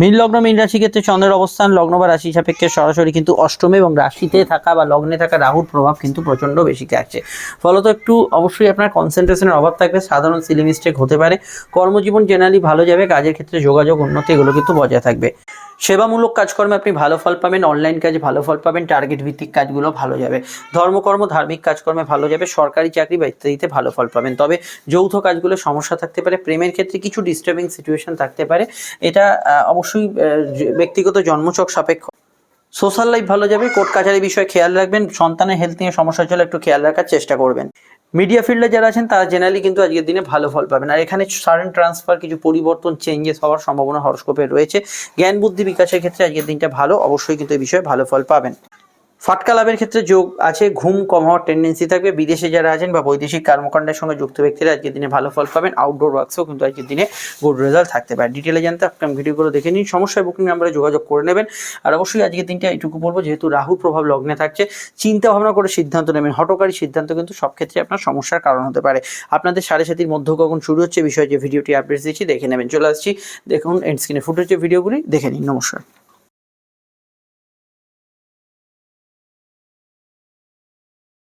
মীন লগ্ন, মীন রাশি ক্ষেত্রে চন্দ্রের অবস্থান, লগ্ন বা রাশি সাপেক্ষে সরাসরি কিন্তু অষ্টমে এবং রাশিতে থাকা বা লগ্নে থাকা রাহুর প্রভাব কিন্তু প্রচণ্ড বেশি থাকছে। ফলত একটু অবশ্যই আপনার কনসেন্ট্রেশনের অভাব থাকবে, সাধারণ সিলি মিস্টেক হতে পারে। কর্মজীবন জেনারেলি ভালো যাবে, কাজের ক্ষেত্রে যোগাযোগ, উন্নতি এগুলো কিন্তু বজায় থাকবে। সেবামূলক কাজকর্মে আপনি ভালো ফল পাবেন অনলাইন কাজে ভালো ফল পাবেন টার্গেট ভিত্তিক কাজগুলো ভালো যাবে। ধর্মকর্ম, ধার্মিক কাজকর্মে ভালো যাবে, সরকারি চাকরি বা ইত্যাদিতে ভালো ফল পাবেন। তবে যৌথ কাজগুলো সমস্যা থাকতে পারে, প্রেমের ক্ষেত্রে কিছু ডিস্টার্বিং সিচুয়েশন থাকতে পারে। এটা অবশ্যই ব্যক্তিগত জন্মচক সাপেক্ষ। সোশ্যাল লাইফ ভালো যাবে কোর্ট কাছারি বিষয়ে খেয়াল রাখবেন, সন্তানের হেলথ নিয়ে সমস্যা চলে একটু খেয়াল রাখার চেষ্টা করবেন। মিডিয়া ফিল্ডে যারা আছেন, তারা জেনারেলি কিন্তু আজকের দিনে ভালো ফল পাবেন। আর এখানে সারেন ট্রান্সফার কিছু পরিবর্তন চেঞ্জেস হওয়ার সম্ভাবনা হরস্কোপে রয়েছে। জ্ঞান বুদ্ধি বিকাশের ক্ষেত্রে আজকের দিনটা ভালো। অবশ্যই কিন্তু এই বিষয়ে ভালো ফল পাবেন। ফাটকা লাভের ক্ষেত্রে যোগ আছে, ঘুম কম হওয়ার টেন্ডেন্সি থাকবে। বিদেশে যারা আছেন বা বৈদেশিক কর্মকাণ্ডের সঙ্গে যুক্ত ব্যক্তিরা আজকের দিনে ভালো ফল পাবেন। আউটডোর ওয়ার্কসও কিন্তু আজকের দিনে গুড রেজাল্ট থাকতে পারে। ডিটেলে জানতে আপনার ভিডিওগুলো দেখে নিন। সমস্যায় বুকিং নাম্বারে যোগাযোগ করে নেবেন। আর অবশ্যই আজকের দিনটা এইটুকু বলব, যেহেতু রাহুর প্রভাব লগ্নে থাকছে, চিন্তা ভাবনা করে সিদ্ধান্ত নেবেন। হটকারী সিদ্ধান্ত কিন্তু সব ক্ষেত্রে আপনার সমস্যার কারণ হতে পারে। আপনাদের সাড়ে সাতির মধ্য কখন শুরু হচ্ছে, বিষয়ে যে ভিডিওটি আপডেট দিচ্ছি, দেখে নেবেন। চলে আসছি। দেখুন এন্ড স্ক্রিনে ফুটেছে ভিডিওগুলি, দেখে নিন। নমস্কার।